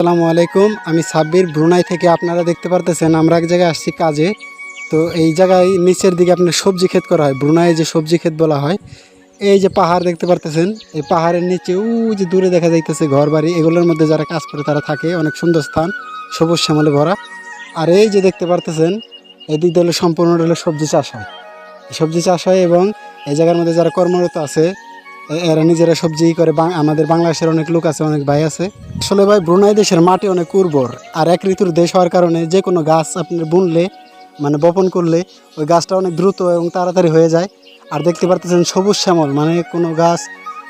আসসালামু আলাইকুম। আমি সাব্বির, ব্রুনাই থেকে আপনারা দেখতে পারতেছেন, আমরা এক জায়গায় আসছি কাজে। তো এই জায়গায় নিচের দিকে আপনার সবজি ক্ষেত করা হয় ব্রুনাই যে সবজি ক্ষেত বলা হয়। এই যে পাহাড় দেখতে পারতেছেন, এই পাহাড়ের নিচে উ যে দূরে দেখা যাইতেছে ঘর বাড়ি এগুলোর মধ্যে যারা কাজ করে তারা থাকে, অনেক সুন্দর স্থান, সবুজ শ্যামলে ভরা। আর এই যে দেখতে পারতেছেন এদিক দিয়ে হলো সম্পূর্ণ হলো সবজি চাষ হয়। সবজি চাষ হয় এবং এই জায়গার মধ্যে যারা কর্মরত আছে এরা নিজেরা সবজি করে আমাদের বাংলাদেশের অনেক লোক আছে, অনেক ভাই আছে। আসলে ভাই, ব্রুনাই দেশের মাটি অনেক উর্বর। আর এক ঋতুর দেশ হওয়ার কারণে যে কোনো গাছ আপনি বুনলে মানে বপন করলে, ওই গাছটা অনেক দ্রুত এবং তাড়াতাড়ি হয়ে যায়। আর দেখতে পারতেছেন সবুজ শ্যামল মানে কোনো গাছ।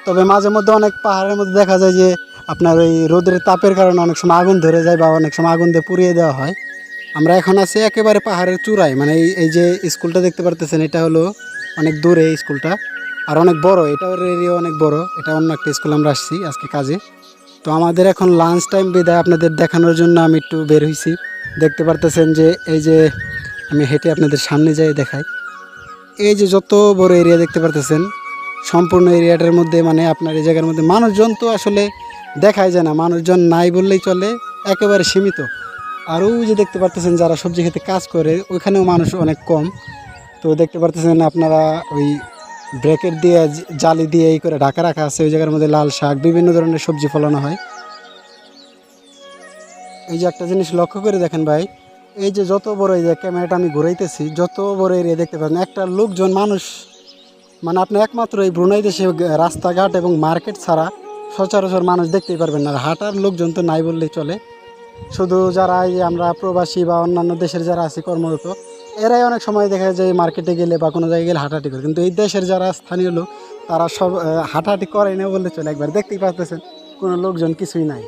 তবে মাঝে মধ্যে অনেক পাহাড়ের মধ্যে দেখা যায় যে, আপনার ওই রোদের তাপের কারণে অনেক সময় আগুন ধরে যায় বা অনেক সময় আগুন দিয়ে পুড়িয়ে দেওয়া হয়। আমরা এখন আছি একেবারে পাহাড়ের চূড়ায় মানে এই যে স্কুলটা দেখতে পারতেছেন, এটা হলো অনেক দূরে স্কুলটা। আর অনেক বড়, এটাও এরিয়া অনেক বড়। এটা অন্য একটা স্কুল আমরা আসছি আজকে কাজে। তো আমাদের এখন লাঞ্চ টাইম বিদায় আপনাদের দেখানোর জন্য আমি একটু বের হয়েছি দেখতে পারতেছেন যে এই যে আমি হেঁটে আপনাদের সামনে যাই দেখাই। এই যে যত বড় এরিয়া দেখতে পারতেছেন, সম্পূর্ণ এরিয়াটার মধ্যে মানে আপনার এই জায়গার মধ্যে মানুষজন তো আসলে দেখাই যায় না। মানুষজন নাই বললেই চলে, একেবারে সীমিত। আর ওই যে দেখতে পারতেছেন যারা সবজি খেতে কাজ করে, ওইখানেও মানুষ অনেক কম। তো দেখতে পারতেছেন আপনারা ওই ব্রেকেট দিয়ে জালি দিয়ে এই করে ঢাকা রাখা আছে, ওই জায়গার মধ্যে লাল শাক, বিভিন্ন ধরনের সবজি ফলানো হয়। এই যে একটা জিনিস লক্ষ্য করে দেখেন ভাই, এই যে যত বড় এই যে ক্যামেরাটা আমি ঘুরাইতেছি, যত বড় এরিয়া দেখতে পাচ্ছেন, একটা লোকজন মানুষ মানে আপনি একমাত্র এই ব্রুনাই দেশে রাস্তাঘাট এবং মার্কেট ছাড়া সচরাচর মানুষ দেখতেই পারবেন না। হাঁটার লোকজন তো নাই বললেই চলে। শুধু যারা এই আমরা প্রবাসী বা অন্যান্য দেশের যারা আছি কর্মরত, এরাই অনেক সময় দেখা যায় যে মার্কেটে গেলে বা কোনো জায়গায় গেলে হাঁটাহাঁটি করে। কিন্তু এই দেশের যারা স্থানীয় লোক, তারা সব হাঁটাহাঁটি করে না বললে চলে। একবার দেখতেই পাচ্তেছেন কোনো লোকজন কিছুই নাই।